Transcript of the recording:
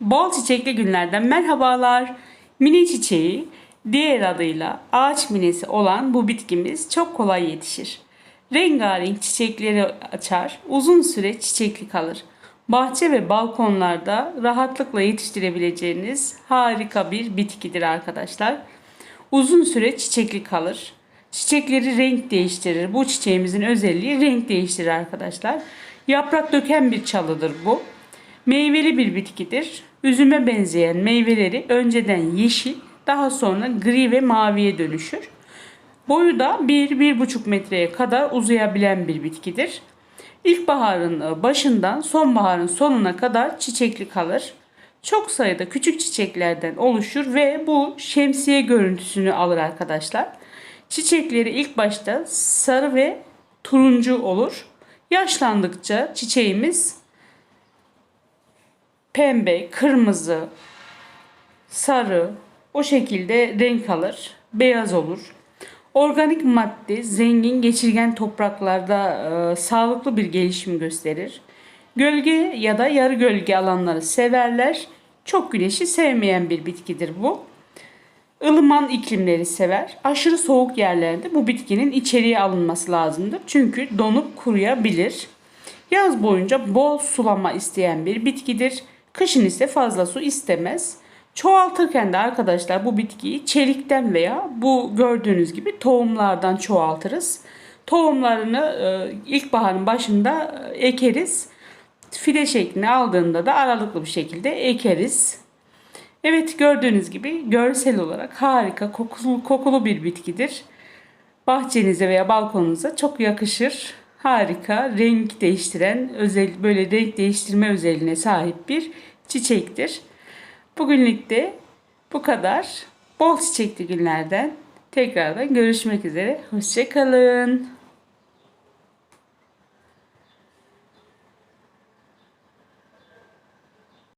Bol çiçekli günlerden merhabalar. Mini çiçeği diğer adıyla ağaç minesi olan bu bitkimiz çok kolay yetişir. Rengarenk çiçekleri açar, uzun süre çiçekli kalır. Bahçe ve balkonlarda rahatlıkla yetiştirebileceğiniz harika bir bitkidir arkadaşlar. Uzun süre çiçekli kalır. Çiçekleri renk değiştirir. Bu çiçeğimizin özelliği renk değiştirir arkadaşlar. Yaprak döken bir çalıdır bu. Meyveli bir bitkidir. Üzüme benzeyen meyveleri önceden yeşil, daha sonra gri ve maviye dönüşür. Boyu da 1-1,5 metreye kadar uzayabilen bir bitkidir. İlkbaharın başından sonbaharın sonuna kadar çiçekli kalır. Çok sayıda küçük çiçeklerden oluşur ve bu şemsiye görüntüsünü alır arkadaşlar. Çiçekleri ilk başta sarı ve turuncu olur. Yaşlandıkça çiçeğimiz pembe, kırmızı, sarı o şekilde renk alır. Beyaz olur. Organik madde zengin geçirgen topraklarda e, sağlıklı bir gelişim gösterir. Gölge ya da yarı gölge alanları severler. Çok güneşi sevmeyen bir bitkidir bu. Ilıman iklimleri sever. Aşırı soğuk yerlerde bu bitkinin içeriye alınması lazımdır. Çünkü donup kuruyabilir. Yaz boyunca bol sulama isteyen bir bitkidir. Kışın ise fazla su istemez. Çoğaltırken de arkadaşlar bu bitkiyi çelikten veya bu gördüğünüz gibi tohumlardan çoğaltırız. Tohumlarını e, ilkbaharın başında e, ekeriz. Fide şeklini aldığında da aralıklı bir şekilde ekeriz. Evet gördüğünüz gibi görsel olarak harika kokulu, kokulu bir bitkidir. Bahçenize veya balkonunuza çok yakışır. Harika renk değiştiren özel böyle renk değiştirme özelliğine sahip bir çiçektir. Bugünlük de bu kadar. Bol çiçekli günlerden tekrardan görüşmek üzere. Hoşçakalın.